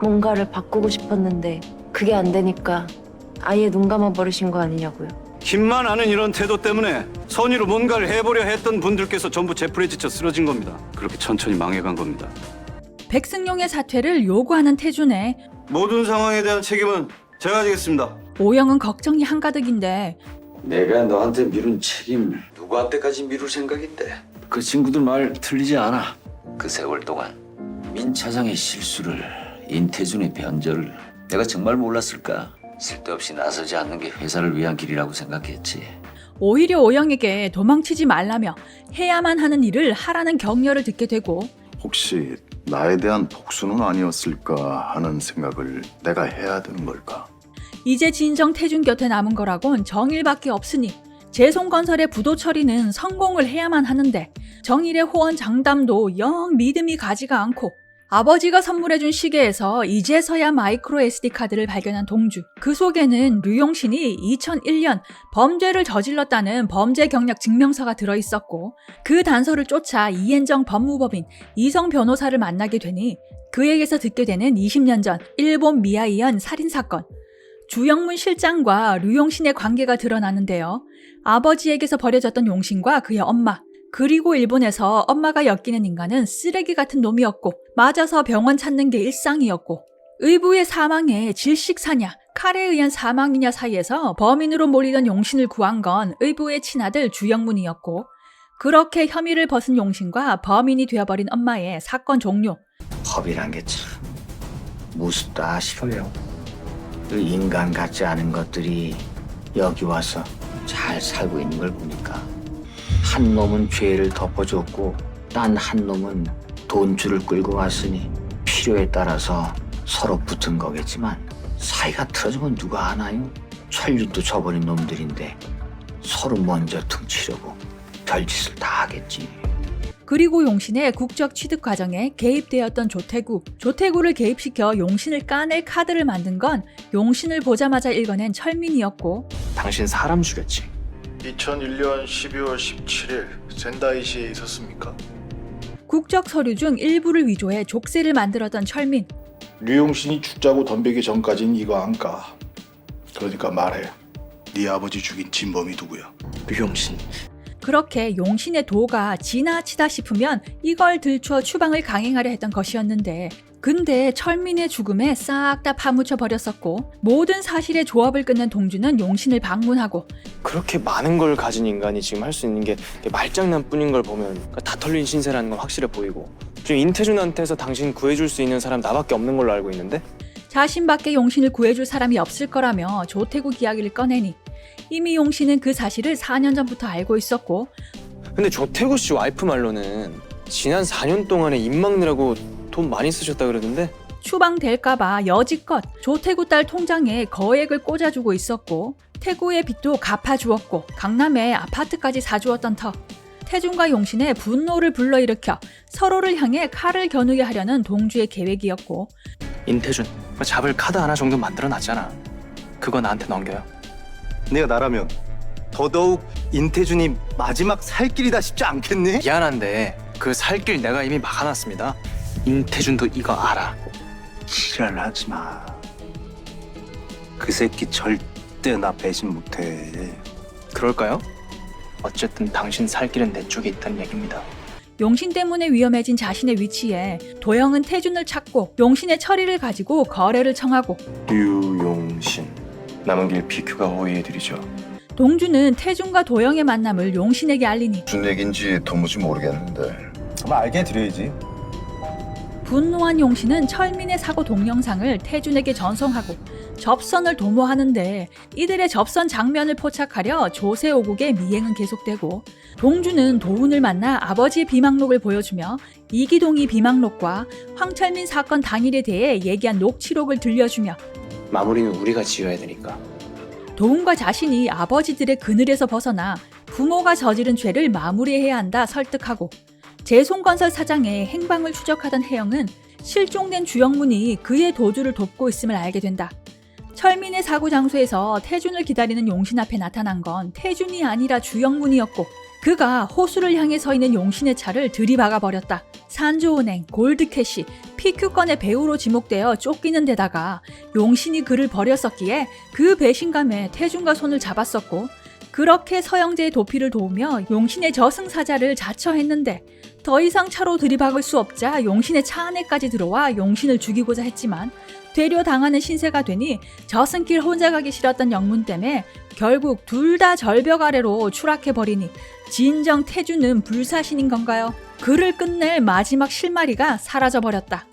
뭔가를 바꾸고 싶었는데 그게 안 되니까 아예 눈 감아 버리신 거 아니냐고요. 힘만 아는 이런 태도 때문에 선의로 뭔가를 해보려 했던 분들께서 전부 제풀에 지쳐 쓰러진 겁니다. 그렇게 천천히 망해간 겁니다. 백승용의 사퇴를 요구하는 태준에 모든 상황에 대한 책임은 제가 지겠습니다. 오영은 걱정이 한가득인데 내가 너한테 미룬 책임 누구한테까지 미룰 생각인데 그 친구들 말 틀리지 않아 그 세월 동안 민 차장의 실수를 인태준의 변절을 내가 정말 몰랐을까 쓸데없이 나서지 않는 게 회사를 위한 길이라고 생각했지 오히려 오영에게 도망치지 말라며 해야만 하는 일을 하라는 격려를 듣게 되고 혹시 나에 대한 복수는 아니었을까 하는 생각을 내가 해야 되는 걸까? 이제 진정 태준 곁에 남은 거라곤 정일밖에 없으니 재송건설의 부도 처리는 성공을 해야만 하는데 정일의 호언 장담도 영 믿음이 가지가 않고 아버지가 선물해준 시계에서 이제서야 마이크로 SD 카드를 발견한 동주. 그 속에는 류용신이 2001년 범죄를 저질렀다는 범죄 경력 증명서가 들어있었고 그 단서를 쫓아 이현정 법무법인 이성 변호사를 만나게 되니 그에게서 듣게 되는 20년 전 일본 미아이현 살인사건. 주영문 실장과 류용신의 관계가 드러나는데요. 아버지에게서 버려졌던 용신과 그의 엄마, 그리고 일본에서 엄마가 엮이는 인간은 쓰레기 같은 놈이었고, 맞아서 병원 찾는 게 일상이었고, 의부의 사망에 질식사냐, 칼에 의한 사망이냐 사이에서 범인으로 몰리던 용신을 구한 건 의부의 친아들 주영문이었고, 그렇게 혐의를 벗은 용신과 범인이 되어버린 엄마의 사건 종료. 법이란 게 참 무섭다 싶어요. 그 인간 같지 않은 것들이 여기 와서 잘 살고 있는 걸 보니까 한 놈은 죄를 덮어줬고 딴 한 놈은 돈줄을 끌고 왔으니 필요에 따라서 서로 붙은 거겠지만 사이가 틀어지면 누가 아나요? 천륜도 저버린 놈들인데 서로 먼저 퉁치려고 별짓을 다 하겠지. 그리고 용신의 국적 취득 과정에 개입되었던 조태구. 조태구를 개입시켜 용신을 까낼 카드를 만든 건 용신을 보자마자 읽어낸 철민이었고 당신 사람 죽였지. 2001년 12월 17일 젠다이시에 있었습니까? 국적 서류 중 일부를 위조해 족쇄를 만들었던 철민. 류용신이 죽자고 덤비기 전까진 이거 안 까. 그러니까 말해. 네 아버지 죽인 진범이 누구야? 류용신. 그렇게 용신의 도가 지나치다 싶으면 이걸 들추어 추방을 강행하려 했던 것이었는데 근데 철민의 죽음에 싹 다 파묻혀 버렸었고 모든 사실의 조합을 끊는 동주는 용신을 방문하고 그렇게 많은 걸 가진 인간이 지금 할 수 있는 게 말장난뿐인 걸 보면 그다 털린 신세라는 건 확실해 보이고 지금 인태준한테서 당신 구해줄 수 있는 사람 나밖에 없는 걸로 알고 있는데? 자신밖에 용신을 구해줄 사람이 없을 거라며 조태국 이야기를 꺼내니 이미 용신은 그 사실을 4년 전부터 알고 있었고 근데 조태구 씨 와이프 말로는 지난 4년 동안에 입 막느라고 돈 많이 쓰셨다 그러던데? 추방될까봐 여지껏 조태구 딸 통장에 거액을 꽂아주고 있었고 태구의 빚도 갚아주었고 강남에 아파트까지 사주었던 터. 태준과 용신의 분노를 불러일으켜 서로를 향해 칼을 겨누게 하려는 동주의 계획이었고. 인태준 뭐 잡을 카드 하나 정도 만들어 놨잖아. 그거 나한테 넘겨요. 내가 나라면 더더욱 인태준이 마지막 살 길이다 싶지 않겠니? 미안한데 그 살 길 내가 이미 막아놨습니다 인태준도 이거 알아 지랄하지 마. 그 새끼 절대 나 배신 못해. 그럴까요? 어쨌든 당신 살 길은 내 쪽에 있다는 얘기입니다 용신 때문에 위험해진 자신의 위치에 도영은 태준을 찾고 용신의 처리를 가지고 거래를 청하고 류용신. 남은 길 PQ가 호의해드리죠. 동주는 태준과 도영의 만남을 용신에게 알리니 무슨 얘기인지 도무지 모르겠는데 아마 알게 해드려야지. 분노한 용신은 철민의 사고 동영상을 태준에게 전송하고 접선을 도모하는데 이들의 접선 장면을 포착하려 조세 오국의 미행은 계속되고 동주는 도훈을 만나 아버지의 비망록을 보여주며 이기동이 비망록과 황철민 사건 당일에 대해 얘기한 녹취록을 들려주며 마무리는 우리가 지어야 되니까. 도훈과 자신이 아버지들의 그늘에서 벗어나 부모가 저지른 죄를 마무리해야 한다 설득하고 재송건설 사장의 행방을 추적하던 혜영은 실종된 주영문이 그의 도주를 돕고 있음을 알게 된다. 철민의 사고 장소에서 태준을 기다리는 용신 앞에 나타난 건 태준이 아니라 주영문이었고 그가 호수를 향해 서 있는 용신의 차를 들이박아 버렸다. 산조은행, 골드캐시, PQ권의 배우로 지목되어 쫓기는 데다가 용신이 그를 버렸었기에 그 배신감에 태준과 손을 잡았었고 그렇게 서영재의 도피를 도우며 용신의 저승사자를 자처했는데 더 이상 차로 들이박을 수 없자 용신의 차 안에까지 들어와 용신을 죽이고자 했지만 되려 당하는 신세가 되니 저승길 혼자 가기 싫었던 영문 때문에 결국 둘 다 절벽 아래로 추락해버리니 진정 태주는 불사신인 건가요? 그를 끝낼 마지막 실마리가 사라져버렸다.